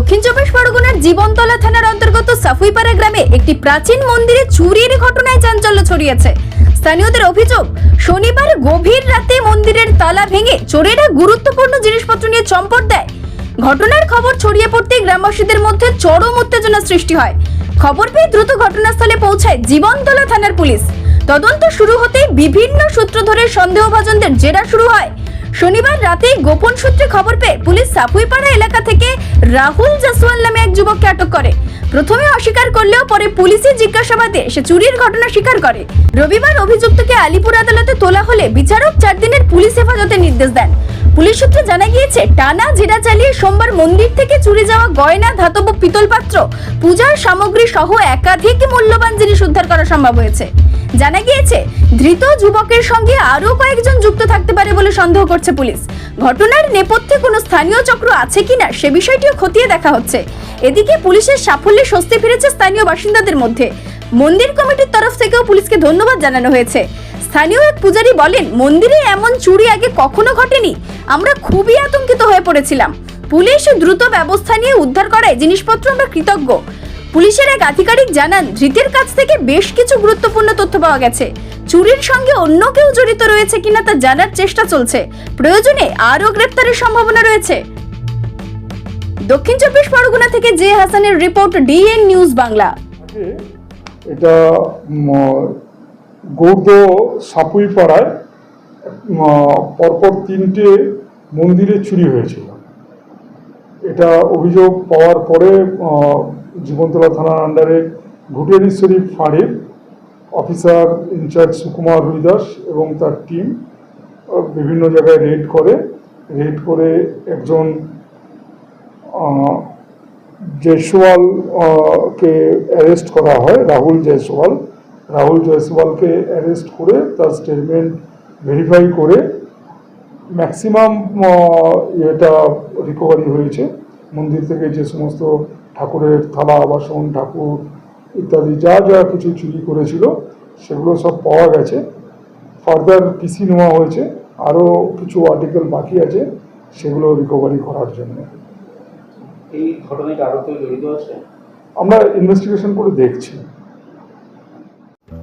দক্ষিণ চব্বিশ পরগনার জীবনতলা থানার অন্তর্গত সাফুইপাড়া গ্রামে একটি প্রাচীন মন্দিরে চুরির ঘটনায় চাঞ্চল্য ছড়িয়েছে। স্থানীয়দের অভিযোগ, শনিবার গভীর রাতে মন্দিরের তালা ভেঙে চোরেরা গুরুত্বপূর্ণ জিনিসপত্র নিয়ে চম্পট দেয়। ঘটনার খবর ছড়িয়ে পড়তেই গ্রামবাসীদের মধ্যে চরম উত্তেজনা সৃষ্টি হয়। খবর পেয়ে দ্রুত ঘটনাস্থলে পৌঁছায় জীবনতলা থানার পুলিশ। তদন্ত শুরু হতেই বিভিন্ন সূত্র ধরে সন্দেহভাজনদের জেরা শুরু হয়। শনিবার রাতে গোপন সূত্রে খবর পেয়ে পুলিশ সাপুইপাড়া এলাকা থেকে রাহুল জাসওয়াল নামে এক যুবককে আটক করে। প্রথমে অস্বীকার করলেও পরে পুলিশের জিজ্ঞাসাবাদে সে চুরির ঘটনা স্বীকার করে। রবিবার অভিযুক্তকে আলিপুর আদালতে তোলা হলে বিচারক চার দিনের পুলিশ হেফাজতে নির্দেশ দেন। পুলিশ সূত্রে জানা গিয়েছে, টানা জেরা চালিয়ে সোমবার মন্দির থেকে চুরি যাওয়া গয়না, ধাতব পিতল পাত্র, পূজার সামগ্রী সহ একাধিক মূল্যবান জিনিস উদ্ধার করা সম্ভব হয়েছে। জানা গিয়েছে, ধৃত যুবকের সঙ্গে আরও কয়েকজন যুক্ত থাকতে পারে বলে সন্দেহ করছে পুলিশ। ঘটনার নেপথ্যে কোনো স্থানীয় চক্র আছে কিনা সে বিষয়টিও খতিয়ে দেখা হচ্ছে। এদিকে পুলিশের সাফল্যে স্বস্তি ফিরেছে স্থানীয় বাসিন্দাদের মধ্যে। মন্দির কমিটির তরফ থেকেও পুলিশকে ধন্যবাদ জানানো হয়েছে। স্থানীয় এক পূজারী বলেন, মন্দিরে এমন চুরি আগে কখনো ঘটেনি। আমরা খুবই আতঙ্কিত হয়ে পড়েছিলাম। পুলিশ দ্রুত ব্যবস্থা নিয়ে উদ্ধার করায় জিনিসপত্র আমরা কৃতজ্ঞ। পুলিশের এক আধিকারিক জানান, ধৃতের কাছ থেকে বেশ কিছু গুরুত্বপূর্ণ তথ্য পাওয়া গেছে। চুরির সঙ্গে অন্য কেউ জড়িত রয়েছে কিনা তা জানার চেষ্টা চলছে। প্রয়োজনে আরও গ্রেপ্তারের সম্ভাবনা রয়েছে। দক্ষিণ চব্বিশ পরগনা থেকে জে হাসানের রিপোর্ট ডিএন নিউজ বাংলা। এটা উম, গৌড় সাপুই পাড়ায় পরপর তিনটে মন্দিরে চুরি হয়েছিল। এটা অভিযোগ পাওয়ার পরে জীবনতলা থানার আন্ডারে ঘুটিয়ারিশ্বরী ফাঁড়ির অফিসার ইনচার্জ সুকুমার রুইদাস এবং তার টিম বিভিন্ন জায়গায় রেড করে। রেড করে একজন আহ, জয়সওয়াল কে অ্যারেস্ট করা হয় রাহুল জয়সওয়াল। রাহুল জয়সওয়ালকে অ্যারেস্ট করে তার স্টেটমেন্ট ভেরিফাই করে ম্যাক্সিমাম এটা রিকভারি হয়েছে। মন্দির থেকে যে সমস্ত ঠাকুরের থালা বাসন ঠাকুর ইত্যাদি যা যা কিছু চুরি করেছিল সেগুলো সব পাওয়া গেছে। ফার্দার পিসি নেওয়া হয়েছে। আরও কিছু আর্টিকেল বাকি আছে সেগুলো রিকভারি করার জন্য। এই ঘটনায় কি আরও কেউ জড়িত আছে? আমরা ইনভেস্টিগেশন করে দেখছি।